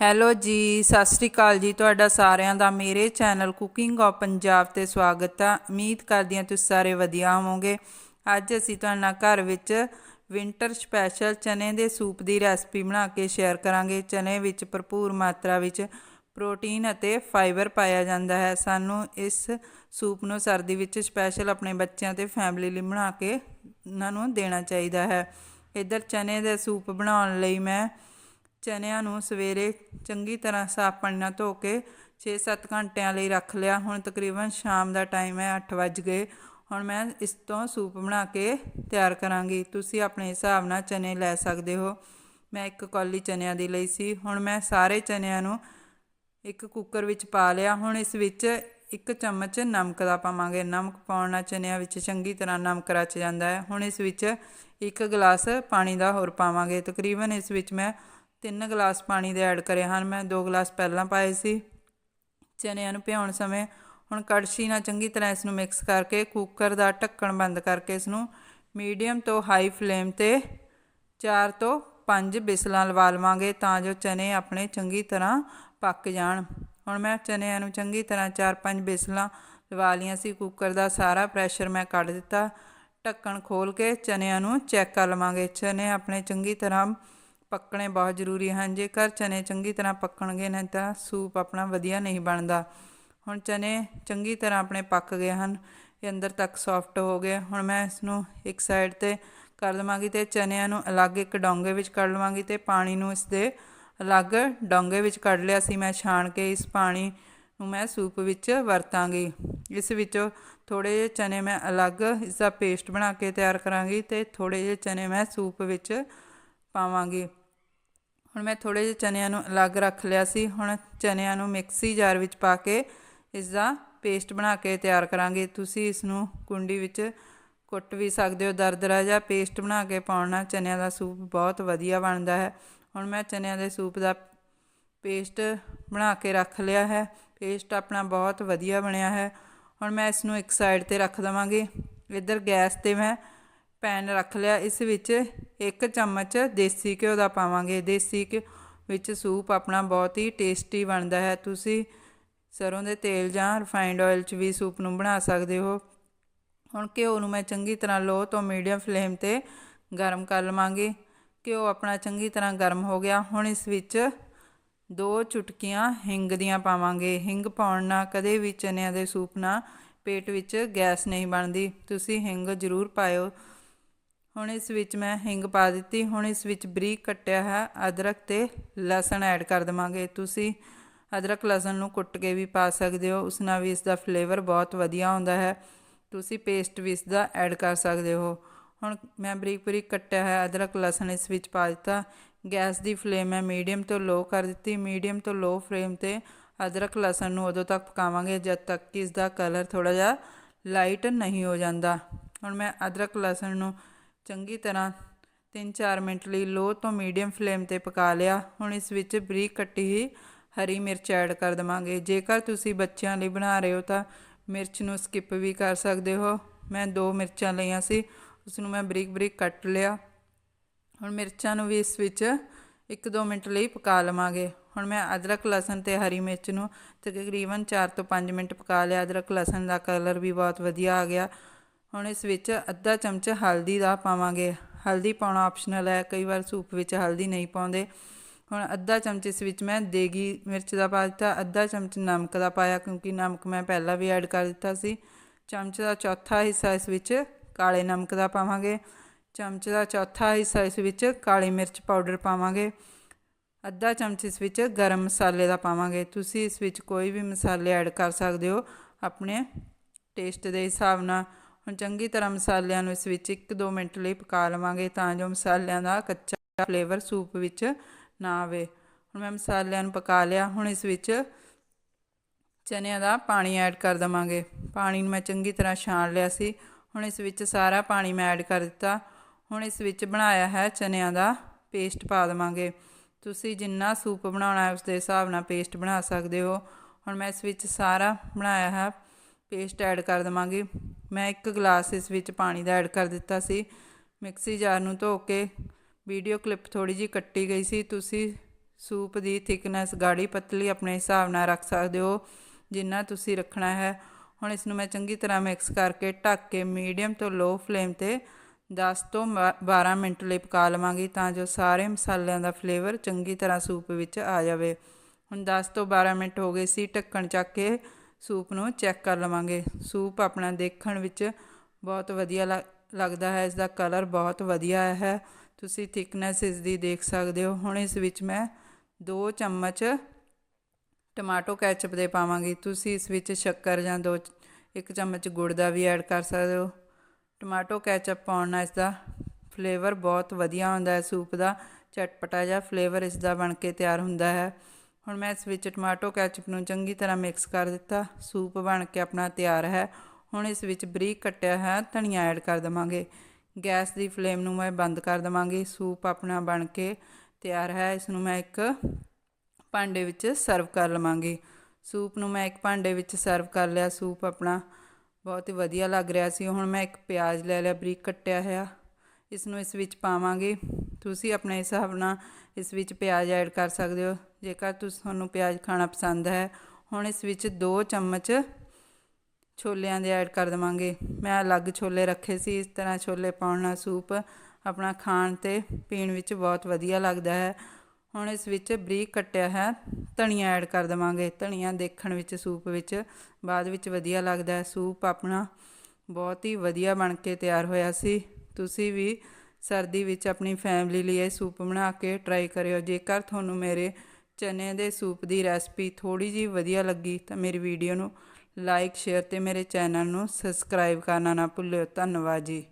Hello ਜੀ, ਸਤਿ ਸ੍ਰੀ ਅਕਾਲ ਜੀ ਤੁਹਾਡਾ ਸਾਰਿਆਂ ਦਾ। ਮੇਰੇ ਚੈਨਲ ਕੁਕਿੰਗ ਆਫ ਪੰਜਾਬ ਤੇ ਸਵਾਗਤ ਆ। ਉਮੀਦ ਕਰਦੀ ਹਾਂ ਤੁਸੀਂ ਸਾਰੇ ਵਧੀਆ ਹੋਵੋਗੇ। ਅੱਜ ਅਸੀਂ ਤੁਹਾਡੇ ਨਾਲ ਘਰ ਵਿੱਚ ਵਿੰਟਰ ਸਪੈਸ਼ਲ ਚਨੇ ਦੇ ਸੂਪ ਦੀ ਰੈਸਪੀ ਬਣਾ ਕੇ ਸ਼ੇਅਰ ਕਰਾਂਗੇ। ਚਨੇ ਵਿੱਚ ਭਰਪੂਰ ਮਾਤਰਾ ਵਿੱਚ ਪ੍ਰੋਟੀਨ ਅਤੇ ਫਾਈਬਰ ਪਾਇਆ ਜਾਂਦਾ ਹੈ। ਸਾਨੂੰ ਇਸ ਸੂਪ ਨੂੰ ਸਰਦੀ ਵਿੱਚ ਸਪੈਸ਼ਲ ਆਪਣੇ ਬੱਚਿਆਂ ਤੇ ਫੈਮਿਲੀ ਲਈ ਬਣਾ ਕੇ ਉਹਨਾਂ ਨੂੰ ਦੇਣਾ ਚਾਹੀਦਾ ਹੈ। ਇੱਧਰ ਚਨੇ ਦੇ ਸੂਪ ਬਣਾਉਣ ਲਈ ਮੈਂ ਚਨਿਆਂ ਨੂੰ ਸਵੇਰੇ ਚੰਗੀ ਤਰ੍ਹਾਂ ਸਾਫ਼ ਪਾਣੀ ਨਾਲ ਧੋ ਕੇ 6-7 ਘੰਟਿਆਂ ਲਈ ਰੱਖ ਲਿਆ। ਹੁਣ ਤਕਰੀਬਨ ਸ਼ਾਮ ਦਾ ਟਾਈਮ ਹੈ 8 ਵੱਜ ਗਏ। ਹੁਣ ਮੈਂ ਇਸ ਤੋਂ ਸੂਪ ਬਣਾ ਕੇ ਤਿਆਰ ਕਰਾਂਗੀ। ਤੁਸੀਂ ਆਪਣੇ ਹਿਸਾਬ ਨਾਲ ਚਨੇ ਲੈ ਸਕਦੇ ਹੋ। ਮੈਂ ਇੱਕ ਕੌਲੀ ਚਨਿਆਂ ਦੀ ਲਈ ਸੀ। ਹੁਣ ਮੈਂ ਸਾਰੇ ਚਨਿਆਂ ਨੂੰ ਇੱਕ ਕੁੱਕਰ ਵਿੱਚ ਪਾ ਲਿਆ। ਹੁਣ ਇਸ ਵਿੱਚ ਇੱਕ ਚਮਚ ਨਮਕ ਦਾ ਪਾਵਾਂਗੇ। ਨਮਕ ਪਾਉਣ ਨਾਲ ਚਨਿਆਂ ਵਿੱਚ ਚੰਗੀ ਤਰ੍ਹਾਂ ਨਮਕ ਰਚ ਜਾਂਦਾ ਹੈ। ਹੁਣ ਇਸ ਵਿੱਚ ਇੱਕ ਗਲਾਸ ਪਾਣੀ ਦਾ ਹੋਰ ਪਾਵਾਂਗੇ। ਤਕਰੀਬਨ ਇਸ ਵਿੱਚ ਮੈਂ ਤਿੰਨ ਗਲਾਸ ਪਾਣੀ ਦੇ ਐਡ ਕਰੇ ਹਨ। ਮੈਂ ਦੋ ਗਲਾਸ ਪਹਿਲਾਂ ਪਾਏ ਸੀ। ਚਨਿਆਂ ਨੂੰ ਭਿਉਣ ਸਮੇਂ ਹੁਣ ਕੜਛੀ ਨਾਲ ਚੰਗੀ ਤਰ੍ਹਾਂ ਇਸ ਨੂੰ ਮਿਕਸ ਕਰਕੇ, ਕੁੱਕਰ ਦਾ ਢੱਕਣ ਬੰਦ ਕਰਕੇ ਇਸ ਨੂੰ ਮੀਡੀਅਮ ਤੋਂ ਹਾਈ ਫਲੇਮ ਤੇ 4 ਤੋਂ 5 ਬਿਸਲਾਂ ਲਵਾ ਲਵਾਂਗੇ ਤਾਂ ਜੋ ਚਨੇ ਆਪਣੇ ਚੰਗੀ ਤਰ੍ਹਾਂ ਪੱਕ ਜਾਣ। ਹੁਣ ਮੈਂ ਚਨਿਆਂ ਨੂੰ ਚੰਗੀ ਤਰ੍ਹਾਂ 4-5 ਬਿਸਲਾਂ ਲਵਾ ਲੀਆਂ ਸੀ। ਕੁੱਕਰ ਦਾ ਸਾਰਾ ਪ੍ਰੈਸ਼ਰ ਮੈਂ ਕੱਢ ਦਿੱਤਾ। ਢੱਕਣ ਖੋਲ ਕੇ ਚਨਿਆਂ ਨੂੰ ਚੈੱਕ ਕਰ ਲਵਾਂਗੇ। ਚਨੇ ਆਪਣੇ ਚੰਗੀ ਤਰ੍ਹਾਂ ਪੱਕਣੇ ਬਹੁਤ ਜ਼ਰੂਰੀ ਹਨ। ਜੇਕਰ ਚਨੇ ਚੰਗੀ ਤਰ੍ਹਾਂ ਪੱਕਣਗੇ ਨਹੀਂ ਤਾਂ ਸੂਪ ਆਪਣਾ ਵਧੀਆ ਨਹੀਂ ਬਣਦਾ। ਹੁਣ ਚਨੇ ਚੰਗੀ ਤਰ੍ਹਾਂ ਆਪਣੇ ਪੱਕ ਗਏ ਹਨ। ਇਹ ਅੰਦਰ ਤੱਕ ਸੌਫਟ ਹੋ ਗਏ। ਹੁਣ ਮੈਂ ਇਸ ਨੂੰ ਇੱਕ ਸਾਈਡ ਤੇ ਕਰ ਲਵਾਂਗੀ ਤੇ ਚਨਿਆਂ ਨੂੰ ਅਲੱਗ ਇੱਕ ਡੋਂਗੇ ਵਿੱਚ ਕੱਢ ਲਵਾਂਗੀ ਤੇ ਪਾਣੀ ਨੂੰ ਇਸ ਦੇ ਅਲੱਗ ਡੋਂਗੇ ਵਿੱਚ ਕੱਢ ਲਿਆ ਸੀ। ਮੈਂ ਛਾਣ ਕੇ ਇਸ ਪਾਣੀ ਨੂੰ ਮੈਂ ਸੂਪ ਵਿੱਚ ਵਰਤਾਂਗੀ। ਇਸ ਵਿੱਚੋਂ ਥੋੜੇ ਜਿਹੇ ਚਨੇ ਮੈਂ ਅਲੱਗ ਇਸ ਦਾ ਪੇਸਟ ਬਣਾ ਕੇ ਤਿਆਰ ਕਰਾਂਗੀ ਤੇ ਥੋੜੇ ਜਿਹੇ ਚਨੇ ਮੈਂ ਸੂਪ ਵਿੱਚ ਪਾਵਾਂਗੀ। ਹੁਣ ਮੈਂ ਥੋੜੇ ਜਿਹੇ ਚਨਿਆਂ ਨੂੰ ਅਲੱਗ ਰੱਖ ਲਿਆ ਸੀ। ਹੁਣ ਚਨਿਆਂ ਨੂੰ ਮਿਕਸੀ ਜਾਰ ਵਿੱਚ ਪਾ ਕੇ ਇਸ ਦਾ ਪੇਸਟ ਬਣਾ ਕੇ ਤਿਆਰ ਕਰਾਂਗੇ। ਤੁਸੀਂ ਇਸ ਨੂੰ ਕੁੰਡੀ ਵਿੱਚ ਕੁੱਟ ਵੀ ਸਕਦੇ ਹੋ। ਦਰਦਰਾ ਜਾਂ, ਪੇਸਟ ਬਣਾ ਕੇ ਪਾਉਣਾ ਚਨਿਆਂ ਦਾ ਸੂਪ ਬਹੁਤ ਵਧੀਆ ਬਣਦਾ ਹੈ। ਹੁਣ ਮੈਂ ਚਨਿਆਂ ਦੇ ਸੂਪ ਦਾ ਪੇਸਟ ਬਣਾ ਕੇ ਰੱਖ ਲਿਆ ਹੈ। ਪੇਸਟ ਆਪਣਾ ਬਹੁਤ ਵਧੀਆ ਬਣਿਆ ਹੈ। ਹੁਣ ਮੈਂ ਇਸ ਨੂੰ ਇੱਕ ਸਾਈਡ ਤੇ ਰੱਖ ਦਵਾਂਗੀ। ਇੱਧਰ ਗੈਸ ਤੇ ਮੈਂ ਪੈਨ ਰੱਖ ਲਿਆ। ਇਸ ਵਿੱਚ ਇੱਕ ਚਮਚ ਦੇਸੀ ਘਿਓ ਦਾ ਪਾਵਾਂਗੇ। ਦੇਸੀ ਘਿਓ ਵਿੱਚ ਸੂਪ ਆਪਣਾ ਬਹੁਤ ਹੀ ਟੇਸਟੀ ਬਣਦਾ ਹੈ। ਤੁਸੀਂ ਸਰੋਂ ਦੇ ਤੇਲ ਜਾਂ ਰਿਫਾਈਨਡ ਆਇਲ 'ਚ ਵੀ ਸੂਪ ਨੂੰ ਬਣਾ ਸਕਦੇ ਹੋ। ਹੁਣ ਘਿਓ ਨੂੰ ਮੈਂ ਚੰਗੀ ਤਰ੍ਹਾਂ ਲੋ ਤੋਂ ਮੀਡੀਅਮ ਫਲੇਮ ਤੇ ਗਰਮ ਕਰ ਲਵਾਂਗੀ। ਘਿਓ ਆਪਣਾ ਚੰਗੀ ਤਰ੍ਹਾਂ ਗਰਮ ਹੋ ਗਿਆ। ਹੁਣ ਇਸ ਵਿੱਚ ਦੋ ਚੁਟਕੀਆਂ ਹਿੰਗ ਦੀਆਂ ਪਾਵਾਂਗੇ। ਹਿੰਗ ਪਾਉਣ ਨਾਲ ਕਦੇ ਵੀ ਚਨਿਆਂ ਦੇ ਸੂਪ ਨਾਲ ਪੇਟ ਵਿੱਚ ਗੈਸ ਨਹੀਂ ਬਣਦੀ। ਤੁਸੀਂ ਹਿੰਗ ਜ਼ਰੂਰ ਪਾਇਓ। ਹੁਣ ਇਸ ਵਿੱਚ ਮੈਂ ਹਿੰਗ ਪਾ ਦਿੱਤੀ। ਹੁਣ ਇਸ ਵਿੱਚ ਬਰੀਕ ਕੱਟਿਆ ਹੈ ਅਦਰਕ ਤੇ ਲਸਣ ਐਡ ਕਰ ਦਵਾਂਗੇ। ਤੁਸੀਂ ਅਦਰਕ ਲਸਣ ਨੂੰ ਕੁੱਟ ਕੇ ਵੀ ਪਾ ਸਕਦੇ ਹੋ। ਉਸ ਨਾਲ ਵੀ ਇਸ ਦਾ ਫਲੇਵਰ ਬਹੁਤ ਵਧੀਆ ਆਉਂਦਾ ਹੈ। ਤੁਸੀਂ ਪੇਸਟ ਵੀ ਇਸ ਦਾ ਐਡ ਕਰ ਸਕਦੇ ਹੋ। ਹੁਣ ਮੈਂ ਬਰੀਕ ਬਰੀਕ ਕੱਟਿਆ ਹੈ ਅਦਰਕ ਲਸਣ ਇਸ ਵਿੱਚ ਪਾ ਦਿੱਤਾ। ਗੈਸ ਦੀ ਫਲੇਮ ਮੈਂ ਮੀਡੀਅਮ ਤੋਂ ਲੋ ਕਰ ਦਿੱਤੀ। ਮੀਡੀਅਮ ਤੋਂ ਲੋ ਫਲੇਮ ਤੇ ਅਦਰਕ ਲਸਣ ਨੂੰ ਉਦੋਂ ਤੱਕ ਪਕਾਵਾਂਗੇ ਜਦ ਤੱਕ ਕਿ ਇਸ ਦਾ ਕਲਰ ਥੋੜਾ ਜਿਹਾ ਲਾਈਟ ਨਹੀਂ ਹੋ ਜਾਂਦਾ। ਹੁਣ ਮੈਂ ਅਦਰਕ ਲਸਣ ਨੂੰ ਚੰਗੀ ਤਰ੍ਹਾਂ 3-4 ਮਿੰਟ ਲਈ ਲੋ ਤੋਂ ਮੀਡੀਅਮ ਫਲੇਮ ਤੇ ਪਕਾ ਲਿਆ। ਹੁਣ ਇਸ ਵਿੱਚ ਬਰੀਕ ਕੱਟੀ ਹੀ ਹਰੀ ਮਿਰਚ ਐਡ ਕਰ ਦਵਾਂਗੇ। ਜੇਕਰ ਤੁਸੀਂ ਬੱਚਿਆਂ ਲਈ ਬਣਾ ਰਹੇ ਹੋ ਤਾਂ ਮਿਰਚ ਨੂੰ ਸਕਿਪ ਵੀ ਕਰ ਸਕਦੇ ਹੋ। ਮੈਂ ਦੋ ਮਿਰਚਾਂ ਲਈਆਂ ਸੀ ਉਸ ਨੂੰ ਮੈਂ ਬਰੀਕ ਬਰੀਕ ਕੱਟ ਲਿਆ। ਹੁਣ ਮਿਰਚਾਂ ਨੂੰ ਵੀ ਇਸ ਵਿੱਚ 1-2 ਮਿੰਟ ਲਈ ਪਕਾ ਲਵਾਂਗੇ। ਹੁਣ ਮੈਂ ਅਦਰਕ, ਲਸਣ ਤੇ ਹਰੀ ਮਿਰਚ ਨੂੰ ਤਕਰੀਬਨ 4 ਤੋਂ 5 ਮਿੰਟ ਪਕਾ ਲਿਆ। ਅਦਰਕ, ਲਸਣ ਦਾ ਕਲਰ ਵੀ ਬਹੁਤ ਵਧੀਆ ਆ ਗਿਆ। ਹੁਣ ਇਸ ਵਿੱਚ ਅੱਧਾ ਚਮਚ ਹਲਦੀ ਦਾ ਪਾਵਾਂਗੇ। ਹਲਦੀ ਪਾਉਣਾ ਆਪਸ਼ਨਲ ਹੈ, ਕਈ ਵਾਰ ਸੂਪ ਵਿੱਚ ਹਲਦੀ ਨਹੀਂ ਪਾਉਂਦੇ। ਹੁਣ ਅੱਧਾ ਚਮਚ ਇਸ ਵਿੱਚ ਮੈਂ ਦੇਗੀ ਮਿਰਚ ਦਾ ਪਾ ਦਿੱਤਾ। ਅੱਧਾ ਚਮਚ ਨਮਕ ਦਾ ਪਾਇਆ, ਕਿਉਂਕਿ ਨਮਕ ਮੈਂ ਪਹਿਲਾਂ ਵੀ ਐਡ ਕਰ ਦਿੱਤਾ ਸੀ। ਚਮਚ ਦਾ ਚੌਥਾ ਹਿੱਸਾ ਇਸ ਵਿੱਚ ਕਾਲੇ ਨਮਕ ਦਾ ਪਾਵਾਂਗੇ। ਚਮਚ ਦਾ ਚੌਥਾ ਹਿੱਸਾ ਇਸ ਵਿੱਚ ਕਾਲੀ ਮਿਰਚ ਪਾਊਡਰ ਪਾਵਾਂਗੇ। ਅੱਧਾ ਚਮਚ ਇਸ ਵਿੱਚ ਗਰਮ ਮਸਾਲੇ ਦਾ ਪਾਵਾਂਗੇ। ਤੁਸੀਂ ਇਸ ਵਿੱਚ ਕੋਈ ਵੀ ਮਸਾਲੇ ਐਡ ਕਰ ਸਕਦੇ ਹੋ, ਆਪਣੇ ਟੇਸਟ ਦੇ ਹਿਸਾਬ ਨਾਲ। ਹੁਣ ਚੰਗੀ ਤਰ੍ਹਾਂ ਮਸਾਲਿਆਂ ਨੂੰ ਇਸ ਵਿੱਚ 1-2 ਮਿੰਟ ਲਈ ਪਕਾ ਲਵਾਂਗੇ ਤਾਂ ਜੋ ਮਸਾਲਿਆਂ ਦਾ ਕੱਚਾ ਫਲੇਵਰ ਸੂਪ ਵਿੱਚ ਨਾ ਆਵੇ। ਹੁਣ ਮੈਂ ਮਸਾਲਿਆਂ ਨੂੰ ਪਕਾ ਲਿਆ। ਹੁਣ ਇਸ ਵਿੱਚ ਚਨਿਆਂ ਦਾ ਪਾਣੀ ਐਡ ਕਰ ਦਵਾਂਗੇ। ਪਾਣੀ ਨੂੰ ਮੈਂ ਚੰਗੀ ਤਰ੍ਹਾਂ ਛਾਣ ਲਿਆ ਸੀ। ਹੁਣ ਇਸ ਵਿੱਚ ਸਾਰਾ ਪਾਣੀ ਮੈਂ ਐਡ ਕਰ ਦਿੱਤਾ। ਹੁਣ ਇਸ ਵਿੱਚ ਬਣਾਇਆ ਹੈ ਚਨਿਆਂ ਦਾ ਪੇਸਟ ਪਾ ਦਵਾਂਗੇ। ਤੁਸੀਂ ਜਿੰਨਾ ਸੂਪ ਬਣਾਉਣਾ ਹੈ ਉਸ ਦੇ ਹਿਸਾਬ ਨਾਲ ਪੇਸਟ ਬਣਾ ਸਕਦੇ ਹੋ। ਹੁਣ ਮੈਂ ਇਸ ਵਿੱਚ ਸਾਰਾ ਬਣਾਇਆ ਹੈ ਪੇਸਟ ਐਡ ਕਰ ਦਵਾਂਗੀ। ਮੈਂ ਇੱਕ ਗਲਾਸ ਇਸ ਵਿੱਚ ਪਾਣੀ ਦਾ ਐਡ ਕਰ ਦਿੱਤਾ ਸੀ। ਮਿਕਸੀ ਜਾਰ ਨੂੰ ਧੋ ਕੇ ਵੀਡੀਓ ਕਲਿੱਪ ਥੋੜੀ ਜੀ ਕੱਟੀ ਗਈ ਸੀ। ਤੁਸੀਂ ਸੂਪ ਦੀ ਥਿਕਨੈਸ ਗਾੜੀ ਪਤਲੀ ਆਪਣੇ ਹਿਸਾਬ ਨਾਲ ਰੱਖ ਸਕਦੇ ਹੋ, ਜਿੰਨਾ ਤੁਸੀਂ ਰੱਖਣਾ ਹੈ। ਹੁਣ ਇਸ ਨੂੰ ਮੈਂ ਚੰਗੀ ਤਰ੍ਹਾਂ ਮਿਕਸ ਕਰਕੇ ਢੱਕ ਕੇ ਮੀਡੀਅਮ ਤੋਂ ਲੋ ਫਲੇਮ ਤੇ 10 ਤੋਂ ਬਾ- 12 ਮਿੰਟ ਲਈ ਪਕਾ ਲਵਾਂਗੀ ਤਾਂ ਜੋ ਸਾਰੇ ਮਸਾਲਿਆਂ ਦਾ ਫਲੇਵਰ ਚੰਗੀ ਤਰ੍ਹਾਂ ਸੂਪ ਵਿੱਚ ਆ ਜਾਵੇ। ਹੁਣ 10 ਤੋਂ 12 ਮਿੰਟ ਹੋ ਗਏ ਸੀ ਢੱਕਣ ਚੱਕ ਕੇ। ਸੂਪ ਨੂੰ ਚੈੱਕ ਕਰ ਲਵਾਂਗੇ। ਸੂਪ ਆਪਣਾ ਦੇਖਣ ਵਿੱਚ ਬਹੁਤ ਵਧੀਆ ਲ- ਲੱਗਦਾ ਹੈ। ਇਸ ਦਾ ਕਲਰ ਬਹੁਤ ਵਧੀਆ ਹੈ। ਤੁਸੀਂ ਥਿਕਨੈਸ ਇਸ ਦੀ ਦੇਖ ਸਕਦੇ ਹੋ। ਹੁਣ ਇਸ ਵਿੱਚ ਮੈਂ 2 ਚਮਚ ਟਮਾਟੋ ਕੈਚਪ ਦੇ ਪਾਵਾਂਗੀ। ਤੁਸੀਂ ਇਸ ਵਿੱਚ ਸ਼ੱਕਰ ਜਾਂ ਦੋ ਇੱਕ ਚਮਚ ਗੁੜ ਦਾ ਵੀ ਐਡ ਕਰ ਸਕਦੇ ਹੋ। ਟਮਾਟੋ ਕੈਚਅਪ ਪਾਉਣ ਨਾਲ ਇਸ ਦਾ ਫਲੇਵਰ ਬਹੁਤ ਵਧੀਆ ਹੁੰਦਾ ਹੈ। ਸੂਪ ਦਾ ਚਟਪਟਾ ਜਿਹਾ ਫਲੇਵਰ ਇਸ ਦਾ ਬਣ ਕੇ ਤਿਆਰ ਹੁੰਦਾ ਹੈ। ਹੁਣ ਮੈਂ ਇਸ ਵਿੱਚ ਟਮਾਟੋ ਕੈਚਪ ਨੂੰ ਚੰਗੀ ਤਰ੍ਹਾਂ ਮਿਕਸ ਕਰ ਦਿੱਤਾ, ਸੂਪ ਬਣ ਕੇ ਆਪਣਾ ਤਿਆਰ ਹੈ। ਹੁਣ ਇਸ ਵਿੱਚ ਬਰੀਕ ਕੱਟਿਆ ਹੈ ਧਨੀਆ ਐਡ ਕਰ ਦਵਾਂਗੇ। ਗੈਸ ਦੀ ਫਲੇਮ ਨੂੰ ਮੈਂ ਬੰਦ ਕਰ ਦਵਾਂਗੀ। ਸੂਪ ਆਪਣਾ ਬਣ ਕੇ ਤਿਆਰ ਹੈ। ਇਸ ਨੂੰ ਮੈਂ ਇੱਕ ਭਾਂਡੇ ਵਿੱਚ ਸਰਵ ਕਰ ਲਵਾਂਗੀ। ਸੂਪ ਨੂੰ ਮੈਂ ਇੱਕ ਭਾਂਡੇ ਵਿੱਚ ਸਰਵ ਕਰ ਲਿਆ। ਸੂਪ ਆਪਣਾ ਬਹੁਤ ਹੀ ਵਧੀਆ ਲੱਗ ਰਿਹਾ ਸੀ। ਹੁਣ ਮੈਂ ਇੱਕ ਪਿਆਜ਼ ਲੈ ਲਿਆ। ਬਰੀਕ ਕੱਟਿਆ ਹੋਇਆ। ਇਸ ਨੂੰ ਇਸ ਵਿੱਚ ਪਾਵਾਂਗੇ। ਤੁਸੀਂ ਆਪਣੇ ਹਿਸਾਬ ਨਾਲ ਇਸ ਵਿੱਚ ਪਿਆਜ਼ ਐਡ ਕਰ ਸਕਦੇ ਹੋ। ਜੇਕਰ ਤੁਸੀਂ ਤੁਹਾਨੂੰ ਪਿਆਜ਼ ਖਾਣਾ ਪਸੰਦ ਹੈ, ਹੁਣ ਇਸ ਵਿੱਚ 2 ਚਮਚ ਛੋਲਿਆਂ ਦੇ ਐਡ ਕਰ ਦਵਾਂਗੇ। ਮੈਂ ਅਲੱਗ ਛੋਲੇ ਰੱਖੇ ਸੀ, ਇਸ ਤਰ੍ਹਾਂ ਛੋਲੇ ਪਾਉਣ ਨਾਲ ਸੂਪ ਆਪਣਾ ਖਾਣ ਤੇ ਪੀਣ ਵਿੱਚ ਬਹੁਤ ਵਧੀਆ ਲੱਗਦਾ ਹੈ। ਹੁਣ ਇਸ ਵਿੱਚ ਬਰੀਕ ਕੱਟਿਆ ਹੈ, ਧਨੀਆ ਐਡ ਕਰ ਦਵਾਂਗੇ। ਧਨੀਆ ਦੇਖਣ ਵਿੱਚ, ਸੂਪ ਵਿੱਚ ਬਾਅਦ ਵਿੱਚ ਵਧੀਆ ਲੱਗਦਾ ਹੈ। ਸੂਪ ਆਪਣਾ ਬਹੁਤ ਹੀ ਵਧੀਆ ਬਣ ਕੇ ਤਿਆਰ ਹੋਇਆ ਸੀ। ਤੁਸੀਂ ਵੀ ਸਰਦੀ ਵਿੱਚ ਆਪਣੀ ਫੈਮਿਲੀ ਲਈ ਇਹ ਸੂਪ ਬਣਾ ਕੇ ਟਰਾਈ ਕਰਿਓ। ਜੇਕਰ ਤੁਹਾਨੂੰ ਮੇਰੇ ਚਨੇ ਦੇ ਸੂਪ ਦੀ ਰੈਸਪੀ ਥੋੜੀ ਜਿਹੀ ਵਧੀਆ ਲੱਗੀ ਤਾਂ ਮੇਰੀ ਵੀਡੀਓ ਨੂੰ ਲਾਈਕ ਸ਼ੇਅਰ ਤੇ ਮੇਰੇ ਚੈਨਲ ਨੂੰ ਸਬਸਕ੍ਰਾਈਬ ਕਰਨਾ ਨਾ ਭੁੱਲਿਓ। ਧੰਨਵਾਦ ਜੀ।